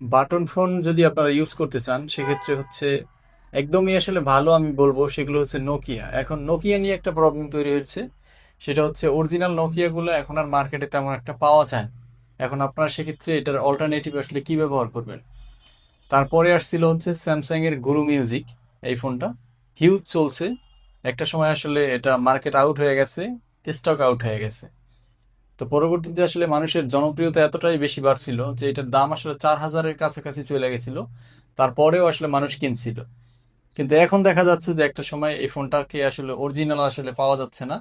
Button phone যদি আপনারা use করতে চান, সেক্ষেত্রে হচ্ছে একদমই আসলে ভালো আমি বলব, সেগুলো হচ্ছে নোকিয়া এখন নোকিয়া নিয়ে একটা প্রবলেম তৈরি হয়েছে। সেটা হচ্ছে অরিজিনাল নোকিয়াগুলো এখন আর মার্কেটে তেমন একটা পাওয়া যায়। এখন আপনারা সেক্ষেত্রে এটার অল্টারনেটিভ আসলে কি ব্যবহার করবেন? তারপরে আসছিল হচ্ছে স্যামসাং এর গুরু মিউজিক এই ফোনটা। হিউজ চলছে। একটা সময় আসলে এটা মার্কেট আউট হয়ে গেছে স্টক আউট হয়ে গেছে। তো পরবর্তীতে আসলে মানুষের জনপ্রিয়তা এতটাই বেশি বাড়ছিল যে এটার দাম আসলে চার হাজারের কাছাকাছি চলে গেছিল। তারপরেও আসলে মানুষ কিনছিল। কিন্তু এখন দেখা যাচ্ছে যে একটা সময় এই ফোনটাকে আসলে অরিজিনাল আসলে পাওয়া যাচ্ছে না।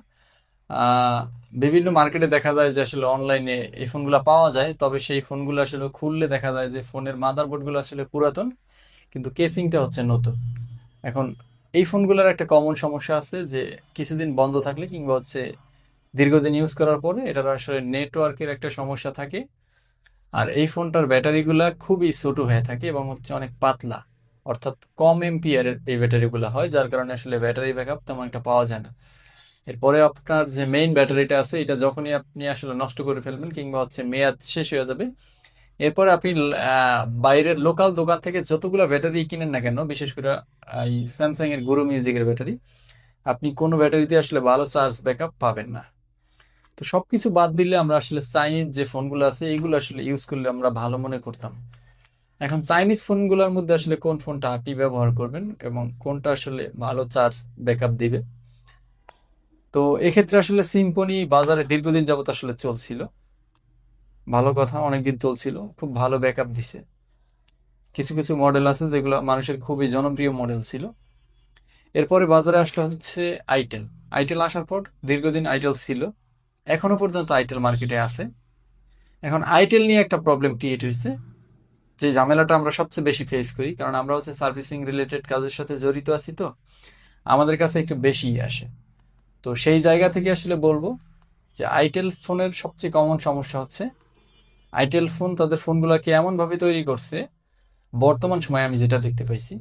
বিভিন্ন মার্কেটে দেখা যায় যে আসলে অনলাইনে এই ফোনগুলো পাওয়া যায়, তবে সেই ফোনগুলো আসলে খুললে দেখা যায় যে ফোনের মাদারবোর্ডগুলো আসলে পুরাতন, কিন্তু কেসিংটা হচ্ছে নতুন। এখন এই ফোনগুলোর একটা কমন সমস্যা আছে যে কিছুদিন বন্ধ থাকলে কিংবা হচ্ছে দীর্ঘদিন ইউজ করার পরে এটার আসলে নেটওয়ার্কের একটা সমস্যা থাকে। আর এই ফোনটার ব্যাটারিগুলা খুবই ছোট হয়ে থাকে এবং হচ্ছে অনেক পাতলা। অর্থাৎ কম এম্পিয়ারের এই ব্যাটারিগুলো হয়, যার কারণে আসলে ব্যাটারি ব্যাকআপ তেমন একটা পাওয়া যায় না। এরপরে আপনার যে মেইন ব্যাটারিটা আছে, এটা যখনই আপনি আসলে নষ্ট করে ফেলবেন কিংবা হচ্ছে মেয়াদ শেষ হয়ে যাবে, এরপরে আপনি বাইরের লোকাল দোকান থেকে যতগুলো ব্যাটারি কিনেন না কেন, বিশেষ করে এই স্যামসাং এর গুরু মিউজিকের ব্যাটারি আপনি কোনো ব্যাটারিতে আসলে ভালো চার্জ ব্যাকআপ পাবেন না। তো সবকিছু বাদ দিলে আমরা আসলে চাইনিজ যে ফোনগুলো আছে, এইগুলো আসলে ইউজ করলে আমরা ভালো মনে করতাম। এখন চাইনিজ ফোনগুলোর মধ্যে আসলে কোন ফোনটা আপনি ব্যবহার করবেন এবং কোনটা আসলে ভালো চার্জ ব্যাকআপ দিবে? তো এক্ষেত্রে আসলে সিম্ফনি বাজারে দীর্ঘদিন যাবত আসলে চলছিল। ভালো কথা, অনেকদিন চলছিল, খুব ভালো ব্যাকআপ দিছে। কিছু কিছু মডেল আছে যেগুলো মানুষের খুবই জনপ্রিয় মডেল ছিল। এরপরে বাজারে আসলে হচ্ছে আইটেল আইটেল আসার পর দীর্ঘদিন আইটেল ছিল। এখনও পর্যন্ত আইটেল মার্কেটে আছে। এখন আইটেল নিয়ে একটা প্রবলেম ক্রিয়েট হয়েছে, যে ঝামেলাটা আমরা সবচেয়ে বেশি ফেস করি, কারণ আমরা হচ্ছে সার্ভিসিং রিলেটেড কাজের সাথে জড়িত আছি তো, আমাদের কাছে একটু বেশি আসে। তো সেই জায়গা থেকে আসলে বলব যে আইটেল ফোনের সবচেয়ে কমন সমস্যা হচ্ছে, আইটেল ফোন তাদের ফোনগুলোকে এমনভাবে তৈরি করছে, বর্তমান সময়ে আমি যেটা দেখতে পাইছি,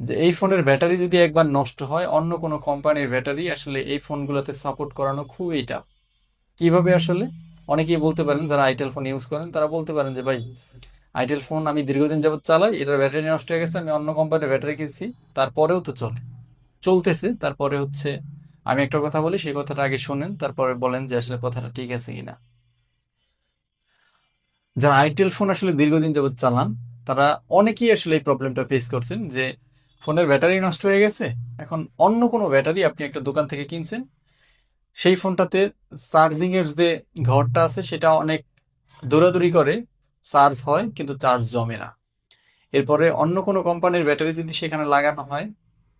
যে এই ফোনের ব্যাটারি যদি একবার নষ্ট হয়, অন্য কোনো কোম্পানির ব্যাটারি আসলে এই ফোনগুলোতে সাপোর্ট করানো খুবই টাফ কীভাবে আসলে? অনেকেই বলতে পারেন যারা আইটেল ফোন ইউজ করেন, তারা বলতে পারেন যে, ভাই, আইটেল ফোন আমি দীর্ঘদিন যাবৎ চালাই, এটার ব্যাটারি নষ্ট হয়ে গেছে, আমি অন্য কোম্পানির ব্যাটারি কিনছি, তারপরেও তো চলে। চলতেছে, তারপরে হচ্ছে আমি একটা কথা বলি, সেই কথাটা আগে শোনেন, তারপরে বলেন যে, আসলে কথাটা ঠিক আছে কিনা? যারা আইটেল ফোন আসলে দীর্ঘদিন যাবৎ চালান, তারা অনেকেই আসলে এই প্রবলেমটা ফেস করছেন যে, ফোনের ব্যাটারি নষ্ট হয়ে গেছে, এখন অন্য কোনো ব্যাটারি আপনি একটা দোকান থেকে কিনছেন সেই ফোনটাতে চার্জিং এর যে ঘরটা আছে, সেটা অনেক দৌড়াদৌড়ি করে, চার্জ হয়, কিন্তু চার্জ জমে না। এরপরে অন্য কোনো কোম্পানির ব্যাটারি যদি সেখানে লাগানো হয়,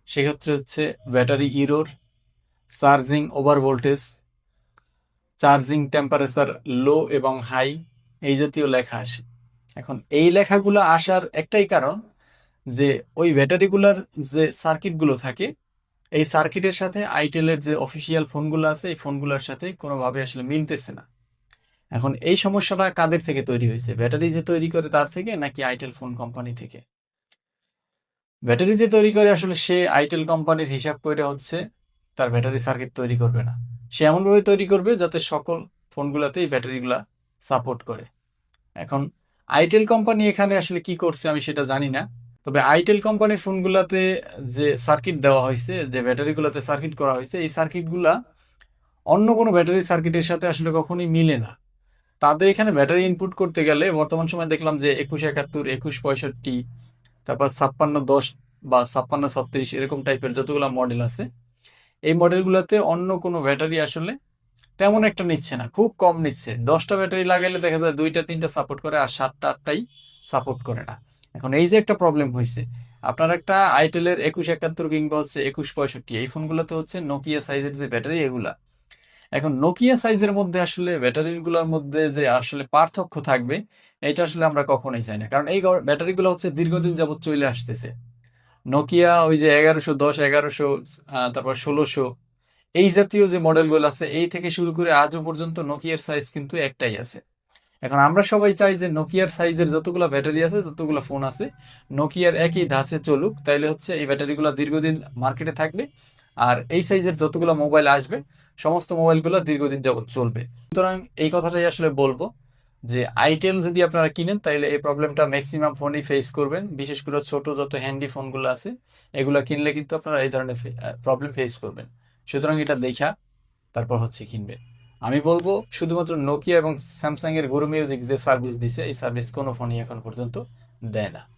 সেক্ষেত্রে হচ্ছে battery error, charging over voltage, charging temperature low এবং হাই, এই জাতীয় লেখা আসে। এখন এই লেখাগুলো আসার একটাই কারণ যে ওই ব্যাটারিগুলোর যে সার্কিটগুলো থাকে এই সার্কিটের সাথে আইটেলের যে অফিসিয়াল ফোনগুলো আছে, এই ফোনগুলোর সাথে কোনোভাবে আসলে মিলতেছে না। এখন এই সমস্যাটা কাদের থেকে তৈরি হয়েছে? ব্যাটারি যে তৈরি করে তার থেকে নাকি আইটেল ফোন কোম্পানি থেকে? ব্যাটারি যে তৈরি করে আসলে সে আইটেল কোম্পানির হিসাব করে হচ্ছে, তার ব্যাটারি সার্কিট তৈরি করবে না। সে এমনভাবে তৈরি করবে যাতে সকল ফোনগুলোতেই ব্যাটারিগুলা সাপোর্ট করে। এখন আইটেল কোম্পানি এখানে আসলে কি করছে আমি সেটা জানি না। তবে আইটেল কোম্পানির ফোনগুলোতে যে সার্কিট দেওয়া হয়েছে, যে ব্যাটারিগুলোতে সার্কিট করা হয়েছে, এই সার্কিটগুলা অন্য কোনো ব্যাটারি সার্কিটের সাথে আসলে কখনোই মিলে না। তাদের এখানে ব্যাটারি ইনপুট করতে গেলে বর্তমান সময় দেখলাম যে একুশ একাত্তর, একুশ পঁয়ষট্টি, তারপর ছাপ্পান্ন দশ বা ছাপ্পান্ন ছত্রিশ এরকম টাইপের যতগুলো মডেল আছে, এই মডেলগুলোতে অন্য কোনো ব্যাটারি আসলে তেমন একটা নিচ্ছে না, খুব কম নিচ্ছে। দশটা ব্যাটারি লাগাইলে দেখা যায় দুইটা, তিনটা সাপোর্ট করে আর সাতটা, আটটাই সাপোর্ট করে না। এখন এই যে একটা প্রবলেম হয়েছে আপনার একটা আইটেলের একুশ একাত্তর কিংবা হচ্ছে একুশ পঁয়ষট্টি, এই ফোনগুলোতে হচ্ছে নোকিয়া সাইজের যে ব্যাটারি এগুলা, এখন নোকিয়া সাইজের মধ্যে আসলে ব্যাটারিগুলোর মধ্যে যে আসলে পার্থক্য থাকবে এটা আসলে আমরা কখনোই চাই না। কারণ এই ব্যাটারিগুলো হচ্ছে দীর্ঘদিন যাবৎ চলে আসতেছে। নোকিয়া ওই যে এগারোশো, দশ, এগারোশো তারপর ষোলোশো, এই জাতীয় যে মডেলগুলো আছে, এই থেকে শুরু করে আজও পর্যন্ত নোকিয়ার সাইজ কিন্তু একটাই আছে। এখন আমরা সবাই চাই যে নোকিয়ার সাইজের যতগুলো ব্যাটারি আছে, যতগুলো ফোন আছে নোকিয়ার একই ধাঁচে চলুক। তাইলে হচ্ছে এই ব্যাটারিগুলো দীর্ঘদিন মার্কেটে থাকবে, আর এই সাইজের যতগুলো মোবাইল আসবে, সমস্ত মোবাইলগুলো দীর্ঘদিন যাবত চলবে। সুতরাং এই কথাটাই আসলে বলব যে আইটেল যদি আপনারা কিনেন তাহলে এই প্রবলেমটা ম্যাক্সিমাম ফোনই ফেস করবেন। বিশেষ করে ছোট যত হ্যান্ডি ফোনগুলো আছে, এগুলো কিনলে কিন্তু আপনারা এই ধরনের প্রবলেম ফেস করবেন। সুতরাং এটা দেখা, তারপর হচ্ছে কিনবেন। আমি বলব শুধুমাত্র নোকিয়া এবং স্যামসাং এর গুরু মিউজিক যে সার্ভিস দিছে, এই সার্ভিস কোনো ফোনই এখন পর্যন্ত দেয় না।